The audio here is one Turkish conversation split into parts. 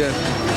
Take care.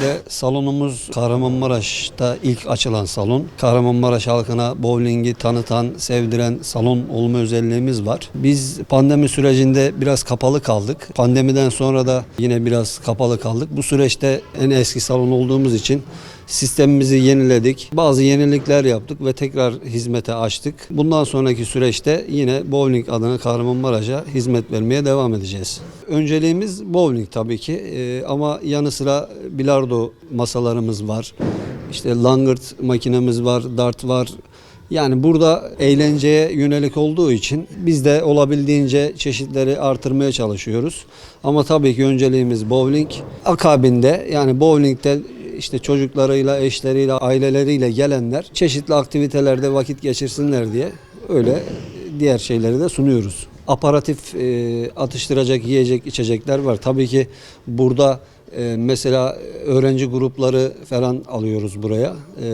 Öncelikle salonumuz Kahramanmaraş'ta ilk açılan salon. Kahramanmaraş halkına bowlingi tanıtan, sevdiren salon olma özelliğimiz var. Biz pandemi sürecinde biraz kapalı kaldık. Pandemiden sonra da yine biraz kapalı kaldık. Bu süreçte en eski salon olduğumuz için sistemimizi yeniledik. Bazı yenilikler yaptık ve tekrar hizmete açtık. Bundan sonraki süreçte yine bowling adına Kahramanmaraş'a hizmet vermeye devam edeceğiz. Önceliğimiz bowling tabii ki Ee, ama yanı sıra bilardo masalarımız var. İşte langırt makinemiz var, dart var. Yani burada eğlenceye yönelik olduğu için biz de olabildiğince çeşitleri artırmaya çalışıyoruz. Ama tabii ki önceliğimiz bowling. Akabinde yani bowling'de işte çocuklarıyla, eşleriyle, aileleriyle gelenler çeşitli aktivitelerde vakit geçirsinler diye öyle diğer şeyleri de sunuyoruz. Aparatif e, atıştıracak yiyecek içecekler var. Tabii ki burada e, mesela öğrenci grupları falan alıyoruz buraya. E,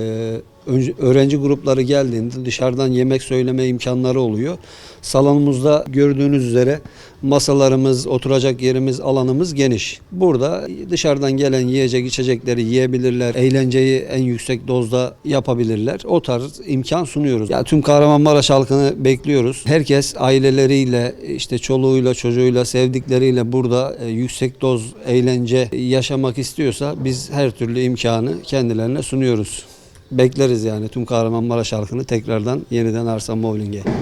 öğrenci grupları geldiğinde dışarıdan yemek söyleme imkanları oluyor. Salonumuzda gördüğünüz üzere masalarımız, oturacak yerimiz, alanımız geniş. Burada dışarıdan gelen yiyecek içecekleri yiyebilirler. Eğlenceyi en yüksek dozda yapabilirler. O tarz imkan sunuyoruz. Ya tüm Kahramanmaraş halkını bekliyoruz. Herkes aileleriyle, işte çoluğuyla, çocuğuyla, sevdikleriyle burada e, yüksek doz eğlence yaşamak istiyorsa biz her türlü imkanı kendilerine sunuyoruz. Bekleriz yani tüm Kahramanmaraş halkını tekrardan yeniden Arsan Bowling'e.